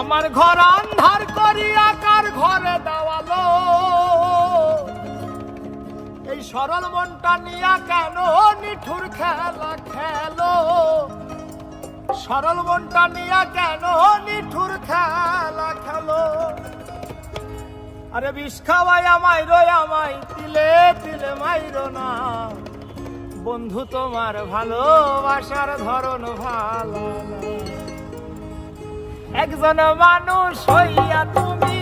আমার ঘর আন্ধার করিয়া কার ঘরে দেওয়ালো। এই সরল মনটা নিয়া কেন নিঠুর খেলা খেলো? সরল মনটা নিয়া কেন নিঠুর খেলা খেলো? আরে বিষ খাওয়াই আমায় রই, আমায় তিলে তিলে মাইরো না। বন্ধু তোমার ভালোবাসার ধরন ভালো না। একজন মানুষ হইয়া তুমি